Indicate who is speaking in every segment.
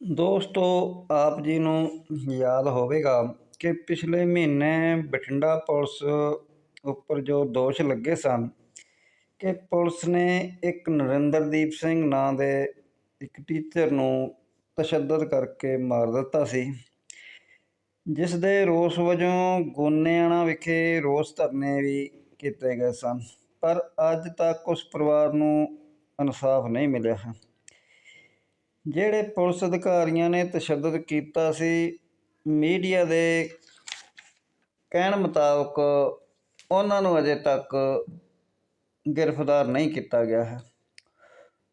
Speaker 1: ਦੋਸਤੋ, ਆਪ ਜੀ ਨੂੰ ਯਾਦ ਹੋਵੇਗਾ ਕਿ ਪਿਛਲੇ ਮਹੀਨੇ ਬਠਿੰਡਾ ਪੁਲਿਸ ਉੱਪਰ ਜੋ ਦੋਸ਼ ਲੱਗੇ ਸਨ ਕਿ ਪੁਲਿਸ ਨੇ ਇੱਕ ਨਰਿੰਦਰਦੀਪ ਸਿੰਘ ਨਾਂ ਦੇ ਇੱਕ ਟੀਚਰ ਨੂੰ ਤਸ਼ੱਦਦ ਕਰਕੇ ਮਾਰ ਦਿੱਤਾ ਸੀ, ਜਿਸ ਦੇ ਰੋਸ ਵਜੋਂ ਗੋਨਿਆਣਾ ਵਿਖੇ ਰੋਸ ਧਰਨੇ ਵੀ ਕੀਤੇ ਗਏ ਸਨ, ਪਰ ਅੱਜ ਤੱਕ ਉਸ ਪਰਿਵਾਰ ਨੂੰ ਇਨਸਾਫ ਨਹੀਂ ਮਿਲਿਆ। ਹੈ ਜਿਹੜੇ ਪੁਲਿਸ ਅਧਿਕਾਰੀਆਂ ਨੇ ਤਸ਼ੱਦਦ ਕੀਤਾ ਸੀ, ਮੀਡੀਆ ਦੇ ਕਹਿਣ ਮੁਤਾਬਕ ਉਹਨਾਂ ਨੂੰ ਅਜੇ ਤੱਕ ਗ੍ਰਿਫਤਾਰ ਨਹੀਂ ਕੀਤਾ ਗਿਆ ਹੈ।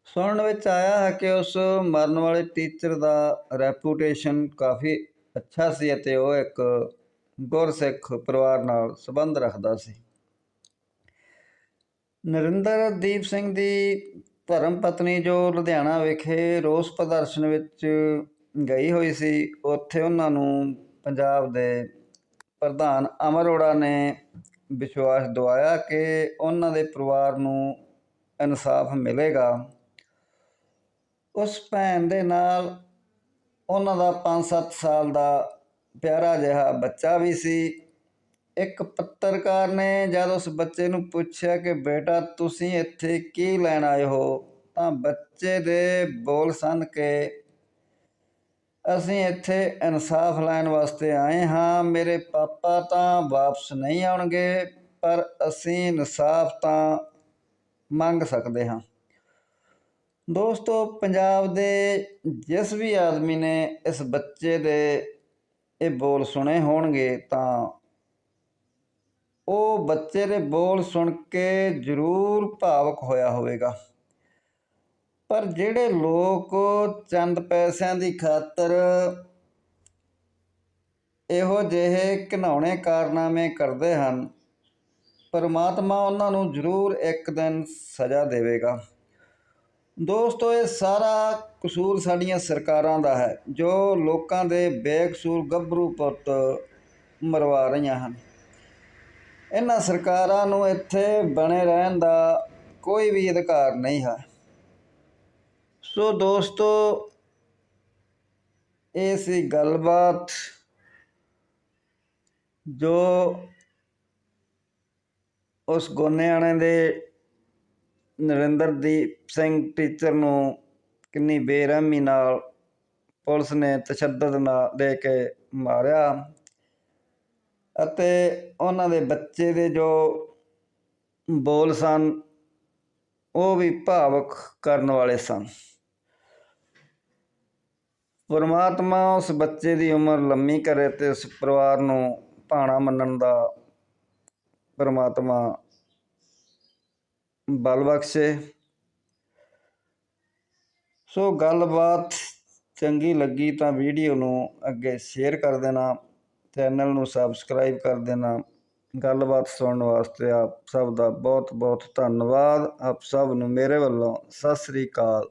Speaker 1: ਸੁਣਨ ਵਿੱਚ ਆਇਆ ਹੈ ਕਿ ਉਸ ਮਰਨ ਵਾਲੇ ਟੀਚਰ ਦਾ ਰੈਪੂਟੇਸ਼ਨ ਕਾਫੀ ਅੱਛਾ ਸੀ ਅਤੇ ਉਹ ਇੱਕ ਗੁਰਸਿੱਖ ਪਰਿਵਾਰ ਨਾਲ ਸੰਬੰਧ ਰੱਖਦਾ ਸੀ। ਨਰਿੰਦਰਦੀਪ ਸਿੰਘ ਦੀ ਧਰਮ ਪਤਨੀ ਜੋ ਲੁਧਿਆਣਾ ਵਿਖੇ ਰੋਸ ਪ੍ਰਦਰਸ਼ਨ ਵਿੱਚ ਗਈ ਹੋਈ ਸੀ, ਉੱਥੇ ਉਹਨਾਂ ਨੂੰ ਪੰਜਾਬ ਦੇ ਪ੍ਰਧਾਨ ਅਮਰ ਅਰੋੜਾ ਨੇ ਵਿਸ਼ਵਾਸ ਦਿਵਾਇਆ ਕਿ ਉਹਨਾਂ ਦੇ ਪਰਿਵਾਰ ਨੂੰ ਇਨਸਾਫ ਮਿਲੇਗਾ। ਉਸ ਭੈਣ ਦੇ ਨਾਲ ਉਹਨਾਂ ਦਾ 5-7 ਸਾਲ ਦਾ ਪਿਆਰਾ ਜਿਹਾ ਬੱਚਾ ਵੀ ਸੀ। ਇੱਕ ਪੱਤਰਕਾਰ ਨੇ ਜਦ ਉਸ ਬੱਚੇ ਨੂੰ ਪੁੱਛਿਆ ਕਿ ਬੇਟਾ, ਤੁਸੀਂ ਇੱਥੇ ਕੀ ਲੈਣ ਆਏ ਹੋ? ਤਾਂ ਬੱਚੇ ਦੇ ਬੋਲ ਸਨ ਕਿ, ਅਸੀਂ ਇੱਥੇ ਇਨਸਾਫ ਲੈਣ ਵਾਸਤੇ ਆਏ ਹਾਂ। ਮੇਰੇ ਪਾਪਾ ਤਾਂ ਵਾਪਸ ਨਹੀਂ ਆਉਣਗੇ, ਪਰ ਅਸੀਂ ਇਨਸਾਫ ਤਾਂ ਮੰਗ ਸਕਦੇ ਹਾਂ। ਦੋਸਤੋ, ਪੰਜਾਬ ਦੇ ਜਿਸ ਵੀ ਆਦਮੀ ਨੇ ਇਸ ਬੱਚੇ ਦੇ ਇਹ ਬੋਲ ਸੁਣੇ ਹੋਣਗੇ, ਤਾਂ ਉਹ ਬੱਚੇ ਦੇ ਬੋਲ ਸੁਣ ਕੇ ਜ਼ਰੂਰ ਭਾਵਕ ਹੋਇਆ ਹੋਵੇਗਾ। ਪਰ ਜਿਹੜੇ ਲੋਕ ਚੰਦ ਪੈਸਿਆਂ ਦੀ ਖਾਤਰ ਇਹੋ ਜਿਹੇ ਘਿਨਾਉਣੇ ਕਾਰਨਾਮੇ ਕਰਦੇ ਹਨ, ਪਰਮਾਤਮਾ ਉਹਨਾਂ ਨੂੰ ਜ਼ਰੂਰ ਇੱਕ ਦਿਨ ਸਜ਼ਾ ਦੇਵੇਗਾ। ਦੋਸਤੋ, ਇਹ ਸਾਰਾ ਕਸੂਰ ਸਾਡੀਆਂ ਸਰਕਾਰਾਂ ਦਾ ਹੈ, ਜੋ ਲੋਕਾਂ ਦੇ ਬੇਕਸੂਰ ਗੱਭਰੂ ਪੁੱਤ ਮਰਵਾ ਰਹੀਆਂ ਹਨ। ਇਹਨਾਂ ਸਰਕਾਰਾਂ ਨੂੰ ਇੱਥੇ ਬਣੇ ਰਹਿਣ ਦਾ ਕੋਈ ਵੀ ਅਧਿਕਾਰ ਨਹੀਂ ਹੈ। ਸੋ ਦੋਸਤੋ, ਇਹ ਸੀ ਗੱਲਬਾਤ ਜੋ ਉਸ ਗੋਨੇਆਣੇ ਦੇ ਨਰਿੰਦਰਦੀਪ ਸਿੰਘ ਟੀਚਰ ਨੂੰ ਕਿੰਨੀ ਬੇਰਹਿਮੀ ਨਾਲ ਪੁਲਿਸ ਨੇ ਤਸ਼ੱਦਦ ਨਾਲ ਦੇ ਕੇ ਮਾਰਿਆ। ਅਤੇ ਉਹਨਾਂ ਦੇ ਬੱਚੇ ਦੇ ਜੋ ਬੋਲ ਸਨ, ਉਹ ਵੀ ਭਾਵਕ ਕਰਨ ਵਾਲੇ ਸਨ। ਪਰਮਾਤਮਾ ਉਸ ਬੱਚੇ ਦੀ ਉਮਰ ਲੰਮੀ ਕਰੇ ਤੇ ਉਸ ਪਰਿਵਾਰ ਨੂੰ ਭਾਣਾ ਮੰਨਣ ਦਾ ਪਰਮਾਤਮਾ ਬਲ ਬਖਸ਼ੇ। ਸੋ ਗੱਲਬਾਤ ਚੰਗੀ ਲੱਗੀ ਤਾਂ ਵੀਡੀਓ ਨੂੰ ਅੱਗੇ ਸ਼ੇਅਰ ਕਰ ਦੇਣਾ। ਚੈਨਲ ਨੂੰ ਸਬਸਕ੍ਰਾਈਬ ਕਰ ਦੇਣਾ। ਗੱਲਬਾਤ ਸੁਣਨ ਵਾਸਤੇ ਆਪ ਸਭ ਦਾ ਬਹੁਤ ਬਹੁਤ ਧੰਨਵਾਦ। ਆਪ ਸਭ ਨੂੰ ਮੇਰੇ ਵੱਲੋਂ ਸਤਿ ਸ੍ਰੀ ਅਕਾਲ।